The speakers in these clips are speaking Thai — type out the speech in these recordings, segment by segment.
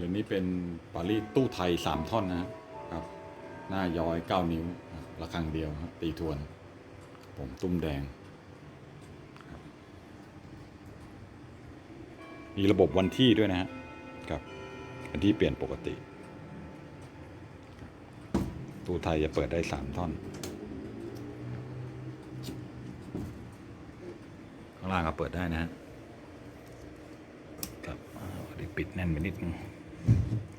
เรือนนี้เป็นปารีสตู้ไทยสามท่อนนะครับ หน้าย้อยเก้านิ้วระฆังเดียวตีทวน ผมตุ้มแดง มีระบบวันที่ด้วยนะฮะครับวันที่เปลี่ยนปกติ ตู้ไทยจะเปิดได้สามท่อน ข้างล่างก็เปิดได้นะฮะครับอันนี้ปิดแน่นไปนิดนึง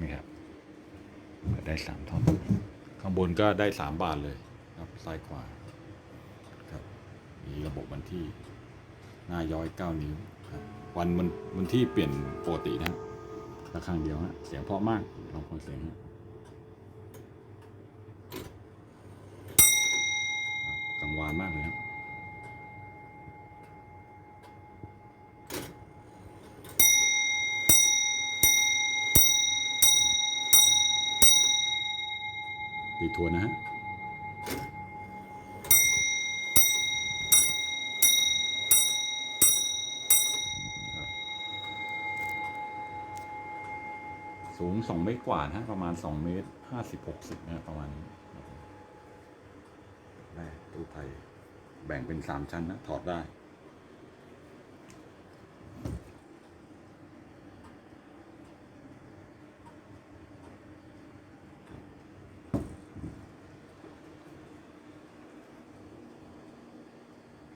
นี่ครับเปิดได้สามท่อนข้างบนก็ได้สามบาทเลยครับซ้ายขวาครับมีระบบวันที่หน้าย้อยเก้านิ้วครับวันมันวันที่เปลี่ยนปกตินะฮะระฆังเดียวฮะเสียงเพราะมากลองฟังเสียงฮะกังวานมากเลยครับ ตีทวนนะฮะสูงสองเมตรกว่านะประมาณสองเมตรห้าสิบหกสิบนะประมาณนี้ครับผมได้ตู้ไทยแบ่งเป็นสามชั้นนะ ถอดได้